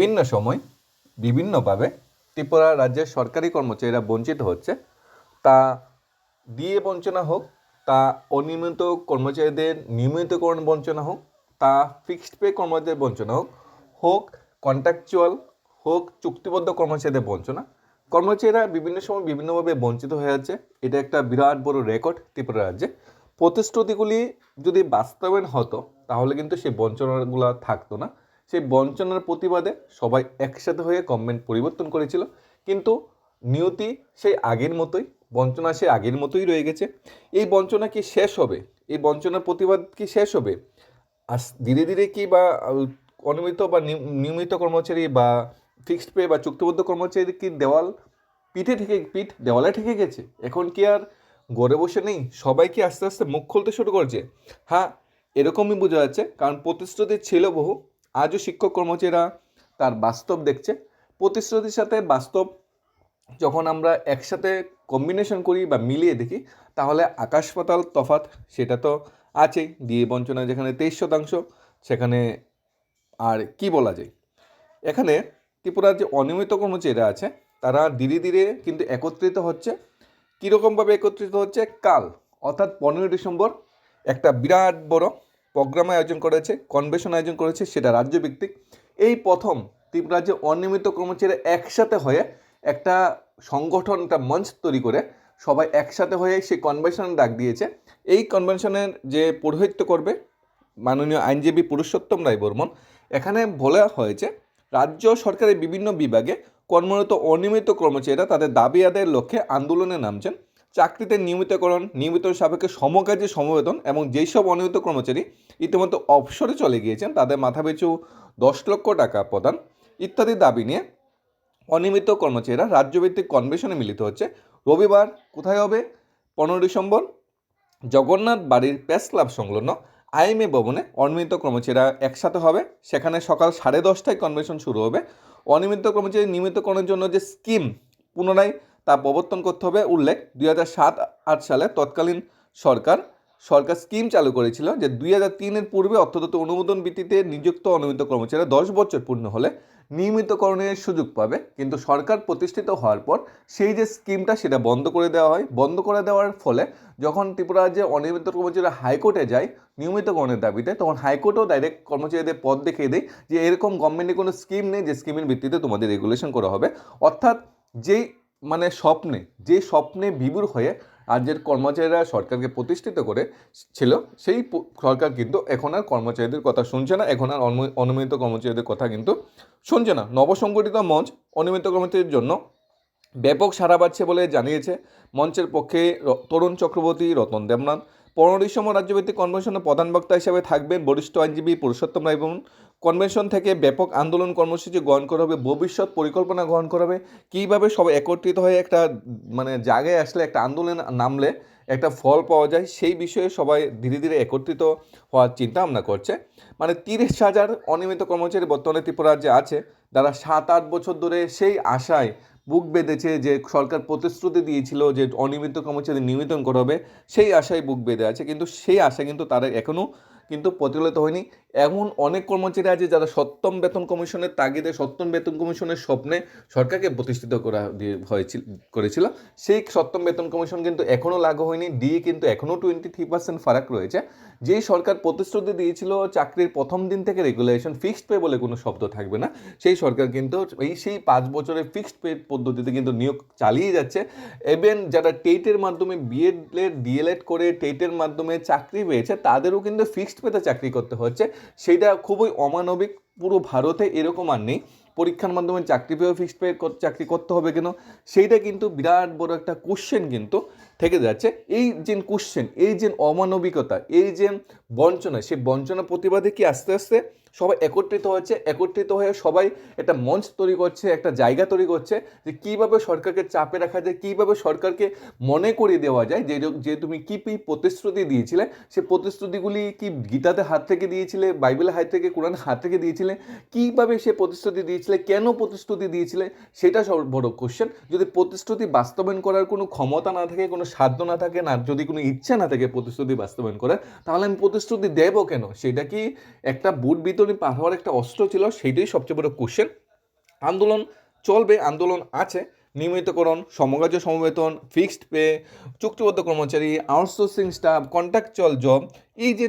বিভিন্ন সময় বিভিন্নভাবে ত্রিপুরা রাজ্যের সরকারি কর্মচারীরা বঞ্চিত হচ্ছে। তা দিয়ে বঞ্চনা হোক, তা অনিয়মিত কর্মচারীদের নিয়মিতকরণ বঞ্চনা হোক, তা ফিক্সড পে কর্মচারীদের বঞ্চনা হোক হোক কন্ট্রাকচুয়াল হোক চুক্তিবদ্ধ কর্মচারীদের বঞ্চনা। কর্মচারীরা বিভিন্ন সময় বিভিন্নভাবে বঞ্চিত হয়ে যাচ্ছে। এটা একটা বিরাট বড় রেকর্ড ত্রিপুরা রাজ্যে। প্রতিশ্রুতিগুলি যদি বাস্তবায়ন হতো, তাহলে কিন্তু সেই বঞ্চনাগুলো থাকতো না। সেই বঞ্চনার প্রতিবাদে সবাই একসাথে হয়ে গভর্নমেন্ট পরিবর্তন করেছিল। কিন্তু নিয়তি সেই আগের মতোই, বঞ্চনা সেই আগের মতোই রয়ে গেছে। এই বঞ্চনা কি শেষ হবে? এই বঞ্চনার প্রতিবাদ কি শেষ হবে? আস ধীরে ধীরে কি বা অনিয়মিত বা নিয়- নিয়মিত কর্মচারী বা ফিক্সড পে বা চুক্তিবদ্ধ কর্মচারী কি দেওয়াল পিঠে ঠেকে, পিঠ দেওয়ালে ঠেকে গেছে? এখন কি আর গড়ে বসে নেই? সবাই কি আস্তে আস্তে মুখ খুলতে শুরু করছে? হ্যাঁ এরকমই বোঝা যাচ্ছে। কারণ প্রতিশ্রুতি ছিল বহু আজও শিক্ষক কর্মচারীরা তার বাস্তব দেখছে। প্রতিশ্রুতির সাথে বাস্তব যখন আমরা একসাথে কম্বিনেশন করি বা মিলিয়ে দেখি, তাহলে আকাশ পাতাল তফাৎ সেটা তো আছেই। দিয়ে বঞ্চনা যেখানে তেইশ শতাংশ, সেখানে আর কি বলা যায়? এখানে ত্রিপুরার যে অনিয়মিত কর্মচারীরা আছে, তারা ধীরে ধীরে কিন্তু একত্রিত হচ্ছে। কীরকমভাবে একত্রিত হচ্ছে? কাল, অর্থাৎ পনেরোই ডিসেম্বর, একটা বিরাট বড় প্রোগ্রাম আয়োজন করেছে কনভেশন আয়োজন করেছে, সেটা রাজ্যভিত্তিক। এই প্রথম ত্রিপুরার যে অনিয়মিত কর্মচারীরা একসাথে হয়ে একটা সংগঠন, একটা মঞ্চ তৈরি করে সবাই একসাথে হয়ে সেই কনভেনশন ডাক দিয়েছে। এই কনভেনশনের যে পৌরোহিত্য করবে, মাননীয় আইনজীবী পুরুষোত্তম রায় বর্মন, এখানে বলা হয়েছে, রাজ্য সরকারের বিভিন্ন বিভাগে কর্মরত অনিয়মিত কর্মচারীরা তাদের দাবি আদায়ের লক্ষ্যে আন্দোলনে নামছেন। চাকরিতে নিয়মিতকরণ, নিয়মিত সাপেক্ষে সমকাজে সমবেতন এবং যেই সব অনিয়মিত কর্মচারী ইতিমধ্যে অবসরে চলে গিয়েছেন, তাদের মাথাপিছু দশ লক্ষ টাকা প্রদান ইত্যাদি দাবি নিয়ে অনিয়মিত কর্মচারীরা রাজ্যভিত্তিক কনভেনশনে মিলিত হচ্ছে। রবিবার কোথায় হবে? পনেরো ডিসেম্বর, জগন্নাথ বাড়ির প্রেস ক্লাব সংলগ্ন আইএমএ ভবনে অনিয়মিত কর্মচারীরা একসাথে হবে। সেখানে সকাল সাড়ে দশটায় কনভেনশন শুরু হবে। অনিয়মিত কর্মচারী নিয়মিতকরণের জন্য যে স্কিম পুনরায় তা প্রবর্তন করতে হবে, উল্লেখ, দুই হাজার সাত আট সালে তৎকালীন সরকার সরকার স্কিম চালু করেছিল যে দুই হাজার তিনের পূর্বে অর্থদত্ত অনুমোদন ভিত্তিতে নিযুক্ত অনিয়মিত কর্মচারীরা দশ বছর পূর্ণ হলে নিয়মিতকরণের সুযোগ পাবে। কিন্তু সরকার প্রতিষ্ঠিত হওয়ার পর সেই যে স্কিমটা সেটা বন্ধ করে দেওয়া হয়। বন্ধ করে দেওয়ার ফলে যখন ত্রিপুরা যে অনিয়মিত কর্মচারীরা হাইকোর্টে যায় নিয়মিতকরণের দাবিতে, তখন হাইকোর্টও ডাইরেক্ট কর্মচারীদের পদ দেখিয়ে দেয় যে এরকম গভর্নমেন্টের কোনো স্কিম নেই, যে স্কিমের ভিত্তিতে তোমাদের রেগুলেশন করা হবে। অর্থাৎ যেই মানে স্বপ্নে, যে স্বপ্নে বিভোর হয়ে রাজ্যের কর্মচারীরা সরকারকে প্রতিষ্ঠিত করে ছিল, সেই সরকার কিন্তু এখন আর কর্মচারীদের কথা শুনছে না, এখন আর অনমি- অনিয়মিত কর্মচারীদের কথা কিন্তু শুনছে না। নবসংগঠিত মঞ্চ অনিয়মিত কর্মচারীর জন্য ব্যাপক সাড়া পাচ্ছে বলে জানিয়েছে মঞ্চের পক্ষে তরুণ চক্রবর্তী রতন দেবনাথ। পনেরো ডিসেম্বর রাজ্যভিত্তিক কনভেনশনে প্রধান বক্তা হিসেবে থাকবেন বরিষ্ঠ আইনজীবী পুরুষোত্তম রায় বর্মন কনভেনশন থেকে ব্যাপক আন্দোলন কর্মসূচি গ্রহণ করা হবে, ভবিষ্যৎ পরিকল্পনা গ্রহণ করা হবে। কীভাবে সবাই একত্রিত হয়ে একটা মানে জায়গায় আসলে একটা আন্দোলন নামলে একটা ফল পাওয়া যায়, সেই বিষয়ে সবাই ধীরে ধীরে একত্রিত হওয়ার চিন্তা ভাবনা করছে। মানে তিরিশ হাজার অনিয়মিত কর্মচারী বর্তমানে ত্রিপুরা যে আছে, যারা সাত আট বছর ধরে সেই আশায় বুক বেঁধেছে যে সরকার প্রতিশ্রুতি দিয়েছিল যে অনিয়মিত কর্মচারী নিয়মিতন করা হবে, সেই আশায় বুক বেঁধে আছে। কিন্তু সেই আশা কিন্তু তারা এখনও কিন্তু প্রতিফলিত হয়নি। এমন অনেক কর্মচারী আছে যারা সপ্তম বেতন কমিশনের তাগিদে সপ্তম বেতন কমিশনের স্বপ্নে সরকারকে প্রতিষ্ঠিত করা দিয়ে হয়েছিল, করেছিল। সেই সপ্তম বেতন কমিশন কিন্তু এখনও লাগু হয়নি। দিয়ে কিন্তু এখনও টোয়েন্টি থ্রি পার্সেন্ট ফারাক রয়েছে। যেই সরকার প্রতিশ্রুতি দিয়েছিল চাকরির প্রথম দিন থেকে রেগুলেশন ফিক্সড পে বলে কোনো শব্দ থাকবে না, সেই সরকার কিন্তু এই সেই পাঁচ বছরের ফিক্সড পে পদ্ধতিতে কিন্তু নিয়োগ চালিয়ে যাচ্ছে। ইভেন যারা টেটের মাধ্যমে বিএড ডিএলএড করে টেটের মাধ্যমে চাকরি পেয়েছে, তাদেরও কিন্তু ফিক্সড পেতে চাকরি করতে হচ্ছে। সেইটা খুবই অমানবিক, পুরো ভারতে এরকম আর নেই। পরীক্ষার মাধ্যমে চাকরি পেয়েও ফিক্সড পে চাকরি করতে হবে কেন? সেইটা কিন্তু বিরাট বড় একটা কোশ্চেন কিন্তু থেকে যাচ্ছে। এই যে কোশ্চেন এই যে অমানবিকতা, এই যে বঞ্চনা, সেই বঞ্চনা প্রতিবাদে কি আস্তে আস্তে সবাই একত্রিত হচ্ছে একত্রিত হয়ে সবাই একটা মঞ্চ তৈরি করছে, একটা জায়গা তৈরি করছে যে কীভাবে সরকারকে চাপে রাখা যায়, কীভাবে সরকারকে মনে করিয়ে দেওয়া যায়, যে যে তুমি কী কী প্রতিশ্রুতি দিয়েছিলে, সে প্রতিশ্রুতিগুলি কি গীতাতে হাত থেকে দিয়েছিলে, বাইবেলের হাত থেকে কোরআন হাত থেকে দিয়েছিলে, কীভাবে সে প্রতিশ্রুতি দিয়েছিলে, কেন প্রতিশ্রুতি দিয়েছিলে, সেটা সব বড় কোশ্চেন যদি প্রতিশ্রুতি বাস্তবায়ন করার কোনো ক্ষমতা না থাকে, কোনো সাধ্য না থাকে, না যদি কোনো ইচ্ছা না থাকে প্রতিশ্রুতি বাস্তবায়ন করার, তাহলে আমি প্রতিশ্রুতি দেবো কেন? সেটা কি একটা বুট বিতরণী হওয়ার একটা অস্ত্র ছিল, সেইটাই সবচেয়ে বড় কোশ্চেন আন্দোলন চলবে, আন্দোলন আছে। নিয়মিতকরণ, সমকার্য সমবেতন ফিক্সড পে চুক্তিবদ্ধ কর্মচারী আউটসোর্সিং স্টাফ কন্ট্রাকচুয়াল জব এই যে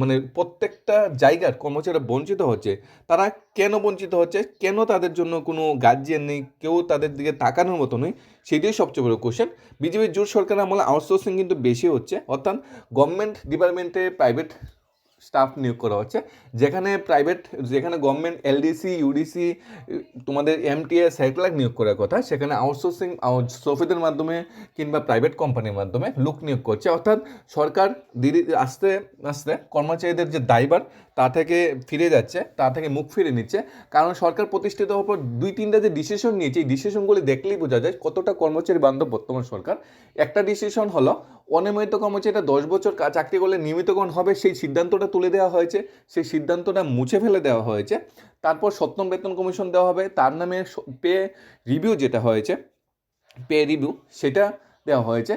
মানে প্রত্যেকটা জায়গার কর্মচারীরা বঞ্চিত হচ্ছে, তারা কেন বঞ্চিত হচ্ছে? কেন তাদের জন্য কোনো গার্জিয়ান নেই? কেউ তাদের দিকে তাকানোর মতো নেই? সেটাই সবচেয়ে বড় কোশ্চেন বিজেপির জোট সরকার আমলে আউটসোর্সিং কিন্তু বেশি হচ্ছে। অর্থাৎ গভর্নমেন্ট ডিপার্টমেন্টে প্রাইভেট স্টাফ নিয়োগ করা হচ্ছে। যেখানে প্রাইভেট যেখানে গভর্নমেন্ট এলডিসি ইউডিসি তোমাদের এমটিএস সাইক্লাক নিয়োগ করার কথা, সেখানে আউটসোর্সিং সফিদের মাধ্যমে কিংবা প্রাইভেট কোম্পানির মাধ্যমে লোক নিয়োগ করছে। অর্থাৎ সরকার ধীরে আস্তে আস্তে কর্মচারীদের যে দায়বার তা থেকে ফিরে যাচ্ছে, তা থেকে মুখ ফিরে নিচ্ছে। কারণ সরকার প্রতিষ্ঠিত হওয়ার পর দুই, তিনটা যে ডিসিশন নিয়েছে, এই ডিসিশনগুলি দেখলেই বোঝা যায় কতটা কর্মচারী বান্ধব বর্তমান সরকার। একটা ডিসিশন হলো অনিয়মিত এটা দশ বছর চাকরি করলে নিয়মিতকরণ হবে, সেই সিদ্ধান্তটা তুলে দেওয়া হয়েছে, সেই সিদ্ধান্তটা মুছে ফেলে দেওয়া হয়েছে। তারপর সপ্তম বেতন কমিশন দেওয়া হবে, তার নামে পে রিভিউ যেটা হয়েছে, পে রিভিউ সেটা দেওয়া হয়েছে।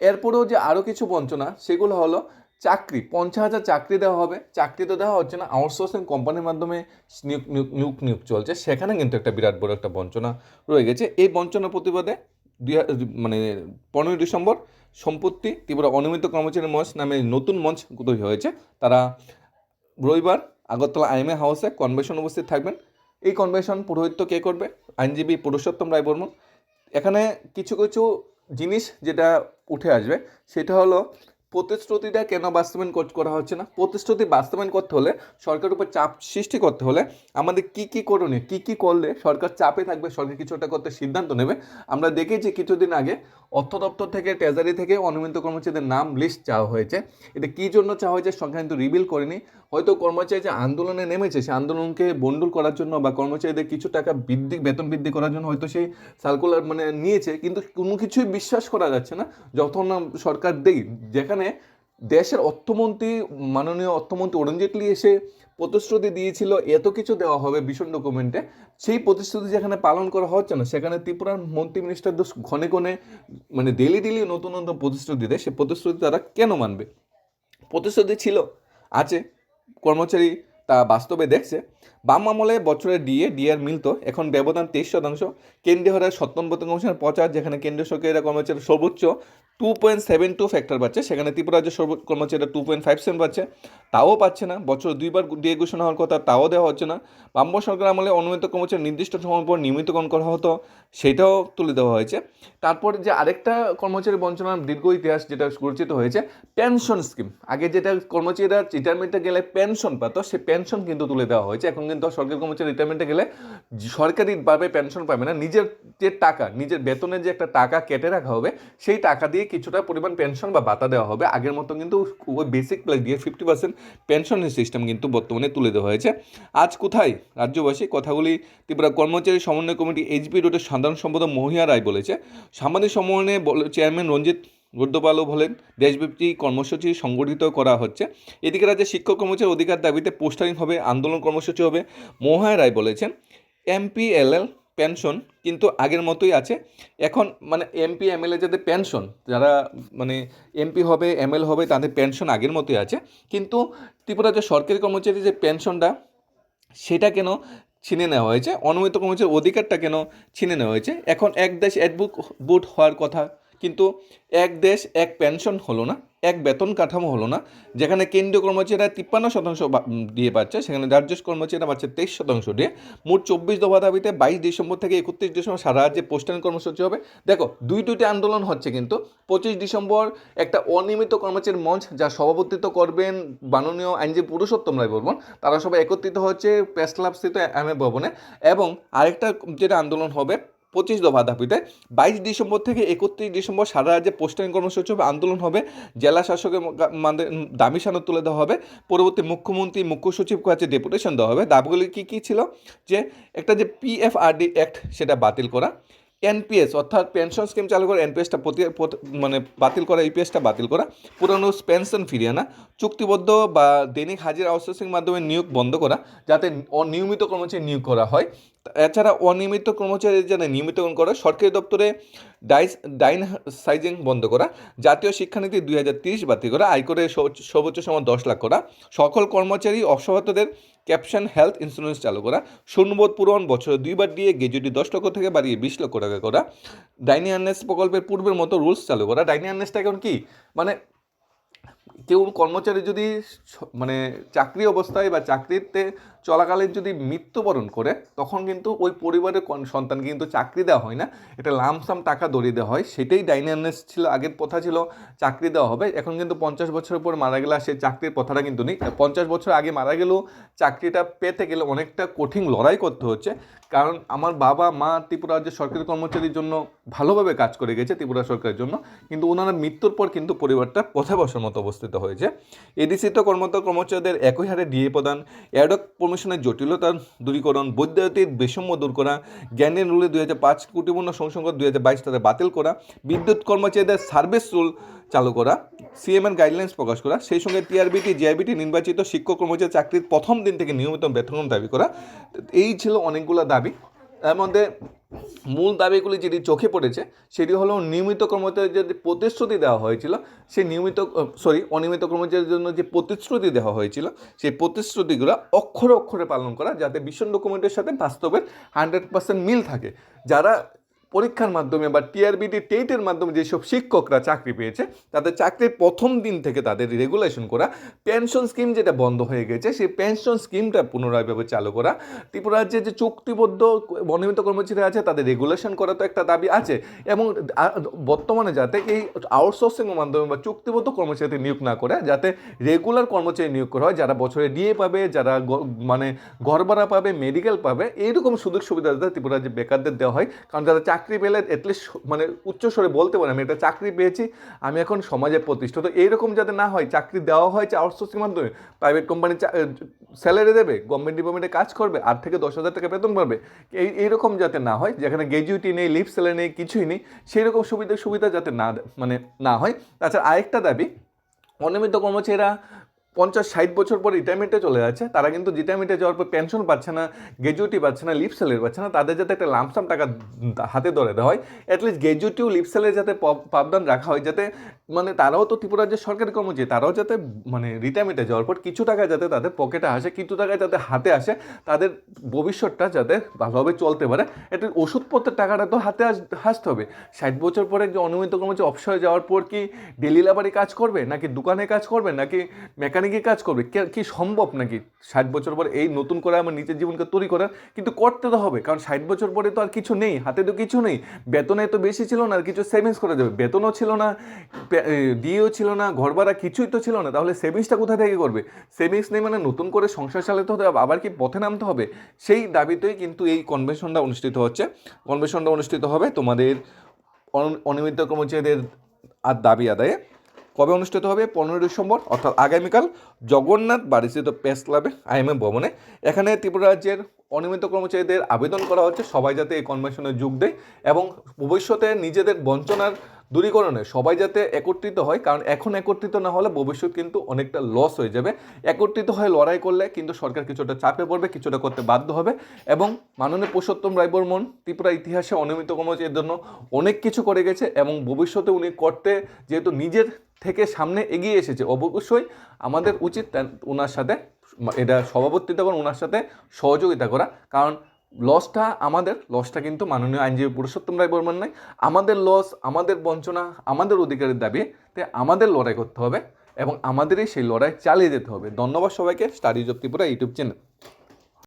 এরপরেও যে আরও কিছু বঞ্চনা, সেগুলো হলো চাকরি, পঞ্চাশ হাজার চাকরি দেওয়া হবে, চাকরি তো দেওয়া হচ্ছে না আউটসোর্সিং কোম্পানির মাধ্যমে নিয়োগ নিয়োগ নিয়োগ চলছে, সেখানে কিন্তু একটা বিরাট বড় একটা বঞ্চনা রয়ে গেছে। এই বঞ্চনা প্রতিবাদে দুই মানে পনেরোই ডিসেম্বর সম্পত্তি ত্রিপুরা অনিয়মিত কর্মচারী মঞ্চ নামে নতুন মঞ্চ তৈরি হয়েছে। তারা রবিবার আগরতলা আইএমএ হাউসে কনভেনশন উপস্থিত থাকবেন। এই কনভেনশন পুরোহিত্য কে করবে? আইনজীবী পুরুষোত্তম রায় বর্মন। এখানে কিছু কিছু জিনিস যেটা উঠে আসবে, সেটা হলো প্রতিশ্রুতিটা কেন বাস্তবায়ন কর- হচ্ছে না? প্রতিশ্রুতি বাস্তবায়ন করতে হলে সরকারের উপর চাপ সৃষ্টি করতে হলে আমাদের কি কি করণীয়, কি কি করলে সরকার চাপে থাকবে, সরকার কিছু একটা করতে সিদ্ধান্ত নেবে? আমরা দেখেছি কিছুদিন আগে অর্থ দপ্তর থেকে ট্রেজারি থেকে অনিয়মিত কর্মচারীদের নাম লিস্ট চাওয়া হয়েছে। এটা কী জন্য চাওয়া হয়েছে সংখ্যা কিন্তু রিভিল করেনি। হয়তো কর্মচারী যে আন্দোলনে নেমেছে সেই আন্দোলনকে বন্ডুল করার জন্য বা কর্মচারীদের কিছু টাকা বৃদ্ধি, বেতন বৃদ্ধি করার জন্য হয়তো সেই সার্কুলার মানে নিয়েছে, কিন্তু কোনো কিছুই বিশ্বাস করা যাচ্ছে না। যখন না সরকার দেই, যেখানে দেশের অর্থমন্ত্রী, মাননীয় অর্থমন্ত্রী অরুণ জেটলি এসে প্রতিশ্রুতি দিয়েছিল, এত কিছু দেওয়া হবে ভীষণ ডকুমেন্টে সেই প্রতিশ্রুতি যেখানে পালন করা হচ্ছে না, সেখানে ত্রিপুরার মন্ত্রী মিনিস্টারদের ঘনে ঘনে মানে ডেলি ডেলি নতুন নতুন প্রতিশ্রুতি দেয়, সে প্রতিশ্রুতি তারা কেন মানবে? প্রতিশ্রুতি ছিল, আছে কর্মচারী তা বাস্তবে দেখছে। বাম আমলে বছরে ডিএ ডিএর মিলতো এখন ব্যবধান তেইশ শতাংশ। কেন্দ্রীয় হারে সপ্তম বেতন কমিশনের প্রচার, যেখানে কেন্দ্রীয় সরকারের কর্মচারী সর্বোচ্চ two point seven two factor পাচ্ছে সেখানে ত্রিপুরা রাজ্যের সর্বোচ্চ কর্মচারীরা টু পয়েন্ট ফাইভ সেভেন পাচ্ছে তাও পাচ্ছে না। বছর দুইবার ডিএ ঘোষণা হওয়ার কথা তাও দেওয়া হচ্ছে না। বাম্য সরকার আমলে অনুমিত কর্মচারী নির্দিষ্ট সময় পর নিয়মিতকরণ করা হতো, সেটাও তুলে দেওয়া হয়েছে। তারপর যে আরেকটা কর্মচারী বঞ্চনার দীর্ঘ ইতিহাস যেটা পরিচিত হয়েছে পেনশন স্কিম আগে যেটা কর্মচারীরা রিটায়ারমেন্টে গেলে পেনশন পেত, সেই পেনশন কিন্তু তুলে দেওয়া হয়েছে। এখন কিন্তু সরকারি কর্মচারী রিটায়ারমেন্টে গেলে সরকারিভাবে পেনশন পাবে না। নিজের যে টাকা, নিজের বেতনের যে একটা টাকা কেটে রাখা হবে, সেই টাকা দিয়ে কিছুটা পরিমাণ পেনশন বা ভাতা দেওয়া হবে। আগের মতো কিন্তু ওই বেসিক প্লাস দিয়ে ফিফটি পার্সেন্ট পেনশনের সিস্টেম কিন্তু বর্তমানে তুলে দেওয়া হয়েছে। আজ কোথায়? রাজ্যবাসী কথাগুলি ত্রিপুরা কর্মচারী সমন্বয় কমিটি এইচপি রোডের সাধারণ সম্পাদক মহিয়া রায় বলেছে। সাংবাদিক সম্মেলনে চেয়ারম্যান রঞ্জিত গদ্যপালও বলেন, দেশব্যাপী কর্মসূচি সংগঠিত করা হচ্ছে। এদিকে রাজ্যে শিক্ষক কর্মচারী অধিকার দাবিতে পোস্টারিং হবে, আন্দোলন কর্মসূচি হবে। মহায় রায় বলেছেন, এমপিএলএল পেনশন কিন্তু আগের মতোই আছে। এখন মানে এমপি, এমএলএ যাদের পেনশন, যারা মানে এমপি হবে এমএল হবে, তাদের পেনশন আগের মতোই আছে। কিন্তু ত্রিপুরা যে সরকারি কর্মচারী যে পেনশনটা, সেটা কেন ছিনে নেওয়া হয়েছে? অনুমিত কর্মচারীর অধিকারটা কেন ছিনে নেওয়া হয়েছে? এখন এক দেশ এক বুক, বুট হওয়ার কথা কিন্তু এক দেশ, এক পেনশন হলো না, এক বেতন কাঠামো হলো না, যেখানে কেন্দ্রীয় কর্মচারীরা তিপ্পান্ন শতাংশ দিয়ে পাচ্ছে, সেখানে রাজ্য কর্মচারীরা পাচ্ছে তেইশ শতাংশ দিয়ে। মোট চব্বিশ দফা দাবিতে বাইশ ডিসেম্বর থেকে একত্রিশ ডিসেম্বর সারা রাজ্যে পোস্টারিং কর্মসূচি হবে। দেখো, দুই দুইটি আন্দোলন হচ্ছে কিন্তু। পঁচিশ ডিসেম্বর একটা অনিয়মিত কর্মচারী মঞ্চ, যা সভাপতিত্ব করবেন মাননীয় আইনজীবী পুরুষোত্তম রায় বর্মন তারা সবাই একত্রিত হচ্ছে প্রেস ক্লাব স্থিত এম এ ভবনে। এবং আরেকটা যেটা আন্দোলন হবে পঁচিশ দফা দাবিতে বাইশ ডিসেম্বর থেকে একত্রিশ ডিসেম্বর সারা রাজ্যে পোস্টারিং কর্মসূচি হবে, আন্দোলন হবে, জেলা শাসকের মানে দামি সানো তুলে দেওয়া হবে, পরবর্তী মুখ্যমন্ত্রী, মুখ্য সচিব কাছে ডেপুটেশন দেওয়া হবে। দাবিগুলি কী কী ছিল? যে একটা যে পিএফআরডি অ্যাক্ট সেটা বাতিল করা এনপিএস, অর্থাৎ পেনশন স্কিম চালু করে এনপিএসটা প্রতি মানে বাতিল করা ইপিএসটা বাতিল করা, পুরনো পেনশন ফিরিয়ে আনা, চুক্তিবদ্ধ বা দৈনিক হাজির আউটসোর্সিং মাধ্যমে নিয়োগ বন্ধ করা, যাতে অনিয়মিত কর্মচারী নিয়োগ করা হয়। এছাড়া অনিয়মিত কর্মচারী যেন নিয়মিতকরণ করা, সরকারি দপ্তরে ডাইস, ডাইন সাইজিং বন্ধ করা, জাতীয় শিক্ষানীতি দুই হাজার তিরিশ বাতিল করা, আয়করে সর্বোচ্চ সময় দশ লাখ করা, সকল কর্মচারী অবসরতদের ক্যাপশন হেলথ ইন্স্যুরেন্স চালু করা শূন্যবোধ পূরণ, বছরে দুইবার দিয়ে গেজুটি দশ লক্ষ থেকে বাড়িয়ে বিশ লক্ষ টাকা করা, ডাইনি আর্নেস প্রকল্পের পূর্বের মতো রুলস চালু করা। ডাইনি আর্নেসটা এখন কি? মানে কেউ কর্মচারী যদি মানে চাকরি অবস্থায় বা চাকরিতে চলাকালীন যদি মৃত্যুবরণ করে, তখন কিন্তু ওই পরিবারের সন্তানকে কিন্তু চাকরি দেওয়া হয় না। এটা লামসাম টাকা দড়িয়ে দেওয়া হয়। সেটাই ডাইনার্নেস ছিল, আগের কথা ছিল, চাকরি দেওয়া হবে। এখন কিন্তু পঞ্চাশ বছরের পর মারা গেলে সেই চাকরির কথাটা কিন্তু নেই। পঞ্চাশ বছর আগে মারা গেলেও চাকরিটা পেতে গেলে অনেকটা কঠিন লড়াই করতে হচ্ছে। কারণ আমার বাবা, মা ত্রিপুরা রাজ্যের সরকারি কর্মচারীর জন্য ভালোভাবে কাজ করে গেছে ত্রিপুরা সরকারের জন্য। কিন্তু ওনারা মৃত্যুর পর কিন্তু পরিবারটা পথে বসার মতো অবস্থিত হয়েছে। এডিসিত কর্মরত কর্মচারীদের একই হারে ডিএ প্রদান, অ্যাডক কমিশনের জটিলতা দূরীকরণ, বৈদ্যুতিক বৈষম্য দূর করা, জ্ঞানের রুলে দুই হাজার পাঁচ কোটিপূর্ণ সংসংখ্যা দুই হাজার বাইশ তাদের বাতিল করা, বিদ্যুৎ কর্মচারীদের সার্ভিস রুল চালু করা সিএমএন গাইডলাইন্স প্রকাশ করা, সেই সঙ্গে টিআরবিটি জিআইবিটি নির্বাচিত শিক্ষক কর্মচারী চাকরির প্রথম দিন থেকে নিয়মিত বেতন দাবি করা। এই ছিল অনেকগুলো দাবি। তার মধ্যে মূল দাবিগুলি যেটি চোখে পড়েছে, সেটি হলো নিয়মিত কর্মচারীর যে প্রতিশ্রুতি দেওয়া হয়েছিল, সেই নিয়মিত সরি অনিয়মিত কর্মচারীর জন্য যে প্রতিশ্রুতি দেওয়া হয়েছিল, সেই প্রতিশ্রুতিগুলো অক্ষরে অক্ষরে পালন করা, যাতে ভীষণ ডকুমেন্টের সাথে বাস্তবের হান্ড্রেড পার্সেন্ট মিল থাকে। যারা পরীক্ষার মাধ্যমে বা টিআরবিটি টেটের মাধ্যমে যেসব শিক্ষকরা চাকরি পেয়েছে, তাদের চাকরির প্রথম দিন থেকে তাদের রেগুলেশন করা পেনশন স্কিম যেটা বন্ধ হয়ে গেছে, সেই পেনশন স্কিমটা পুনরায়ভাবে চালু করা। ত্রিপুরা রাজ্যে যে চুক্তিবদ্ধ অনিয়মিত কর্মচারী আছে, তাদের রেগুলেশন করা তো একটা দাবি আছে। এবং বর্তমানে যাতে এই আউটসোর্সিংয়ের মাধ্যমে বা চুক্তিবদ্ধ কর্মচারী নিয়োগ না করে, যাতে রেগুলার কর্মচারী নিয়োগ করা হয়, যারা বছরে ডিএ পাবে, যারা মানে ঘর ভাড়া পাবে মেডিকেল পাবে, এইরকম সুযোগ সুবিধা ত্রিপুরা রাজ্যে বেকারদের দেওয়া হয়। কারণ যারা চাকরি পেলে অ্যাটলিস্ট মানে উচ্চস্বরে বলতে পারে, আমি একটা চাকরি পেয়েছি, আমি এখন সমাজে প্রতিষ্ঠিত। এইরকম যাতে না হয়, চাকরি দেওয়া হয় আউটসোর্সিং মাধ্যমে। প্রাইভেট কোম্পানি স্যালারি দেবে গভর্নমেন্ট ডিপার্টমেন্টে কাজ করবে, আট থেকে দশ হাজার টাকা বেতন পাবে। এই, এইরকম যাতে না হয়, যেখানে গ্র্যাজুইটি নেই লিভ স্যালারি নেই, কিছুই নেই সেই রকম সুবিধা সুবিধা যাতে না মানে না হয়। তাছাড়া আরেকটা দাবি, অনিয়মিত কর্মচারীরা পঞ্চাশ, ষাট বছর পর রিটায়ারমেন্টে চলে যাচ্ছে। তারা কিন্তু রিটায়ারমেন্টে যাওয়ার পর পেনশন পাচ্ছে না গ্র্যাজুইটি পাচ্ছে না লিপ স্যালারি পাচ্ছে না। তাদের যাতে একটা লামসাম টাকা হাতে ধরে দেওয়া হয় অ্যাটলিস্ট গ্র্যাজুইটি ও লিপ স্যালারি যাতে পাবদান রাখা হয়, যাতে মানে তারাও তো ত্রিপুরা যে সরকারি কর্মচারী, তারাও যাতে মানে রিটায়ারমেন্টে যাওয়ার পর কিছু টাকা যাতে তাদের পকেটে আসে, কিছু টাকা যাতে হাতে আসে, তাদের ভবিষ্যৎটা যাতে ভালোভাবে চলতে পারে। একটা ওষুধপত্রের টাকাটা তো হাতে আস- আসতে হবে। ষাট বছর পরে যে অনিয়মিত কর্মচারী অবসরে যাওয়ার পর কি ডেলি লেবারি কাজ করবে? নাকি দোকানে কাজ করবে? নাকি মেকানিকে কাজ করবে? কে- সম্ভব নাকি? ষাট বছর পরে এই নতুন করে আমার নিজের জীবনকে তৈরি করার? কিন্তু করতে তো হবে, কারণ ষাট বছর পরে তো আর কিছু নেই, হাতে তো কিছু নেই। বেতনে তো বেশি ছিল না, আর কিছু সেভিংস করা যাবে। বেতনও ছিল না ডিও ছিল না, ঘর ভাড়া কিছুই তো ছিল না। তাহলে সেভিংসটা কোথা থেকে করবে? সেভিংস নেই মানে নতুন করে সংসার চালাতে হবে, আবার কি পথে নামতে হবে? সেই দাবিতেই কিন্তু এই কনভেনশনটা অনুষ্ঠিত হচ্ছে। কনভেনশনটা অনুষ্ঠিত হবে তোমাদের অন- অনিয়মিত কর্মচারীদের আর দাবি আদায়ে। কবে অনুষ্ঠিত হবে? পনেরোই ডিসেম্বর, অর্থাৎ আগামীকাল জগন্নাথ বাড়িস্থিত প্রেস ক্লাবে আইএমএ ভবনে। এখানে ত্রিপুরা রাজ্যের অনিয়মিত কর্মচারীদের আবেদন করা হচ্ছে। সবাই যাতে এই কনভেনশনে যোগ দেয় এবং ভবিষ্যতে নিজেদের বঞ্চনার দূরীকরণে। সবাই যাতে একত্রিত হয়, কারণ এখন একত্রিত না হলে ভবিষ্যৎ কিন্তু অনেকটা লস হয়ে যাবে। একত্রিত হয়ে লড়াই করলে কিন্তু সরকার কিছুটা চাপে পড়বে, কিছুটা করতে বাধ্য হবে। এবং মাননীয় পুরুষোত্তম রায় বর্মন ত্রিপুরা ইতিহাসে অনিয়মিত এর জন্য অনেক কিছু করে গেছে এবং ভবিষ্যতে উনি করতে যেহেতু নিজের থেকে সামনে এগিয়ে এসেছে, অবশ্যই আমাদের উচিত ওনার সাথে, এটা সভাপতিত্ব করে ওনার সাথে সহযোগিতা করা। কারণ লসটা আমাদের লসটা কিন্তু মাননীয় আইনজীবী পুরুষোত্তম রায় বর্মন নাই। আমাদের লস আমাদের বঞ্চনা, আমাদের অধিকারের দাবি তাই আমাদের লড়াই করতে হবে এবং আমাদেরই সেই লড়াই চালিয়ে যেতে হবে। ধন্যবাদ সবাইকে, study of Tripura YouTube channel.